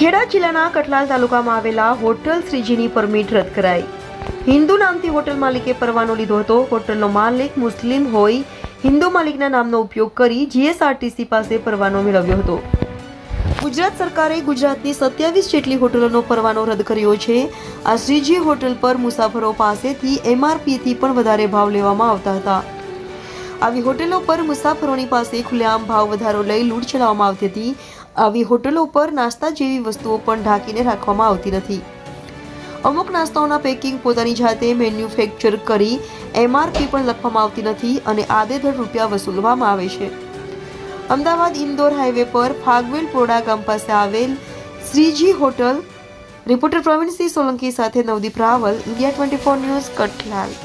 ખેડા જિલ્લાના કટલાલ તાલુકામાં આવેલા હોટલ શ્રીજીની પરમિટ રદ કરાઈ. હિન્દુ નામથી હોટલ માલિકે પરવાનો લીધો હતો. હોટલનો માલિક મુસ્લિમ હોય, હિન્દુ માલિકના નામનો ઉપયોગ કરી જીએસઆરટીસી પાસે પરવાનો મેળવ્યો હતો. ગુજરાત સરકારે ગુજરાતની સત્યાવીસ જેટલી હોટલોનો પરવાનો રદ કર્યો છે. આ શ્રીજી હોટલ પર મુસાફરો પાસેથી એમઆરપીથી પણ વધારે ભાવ લેવામાં આવતા હતા. આવી હોટલો પર મુસાફરોની પાસે ખુલ્લેઆમ ભાવ વધારો લઈ લૂંટ ચલાવવામાં આવતી હતી. આવી હોટલો પર નાસ્તા જેવી વસ્તુઓ પણ ઢાંકીને રાખવામાં આવતી નથી. અમુક નાસ્તાઓના પેકિંગ પોતાની જાતે મેન્યુફેક્ચર કરી એમઆરપી પણ લખવામાં આવતી નથી અને આદેધડ રૂપિયા વસૂલવામાં આવે છે. અમદાવાદ ઇન્દોર હાઈવે પર ફાગવેલ પોડા ગામ પાસે આવેલ શ્રીજી હોટલ, રિપોર્ટર પ્રવીણસિંહ સોલંકી સાથે Navdeep Raval, India twenty four news, Kathlal.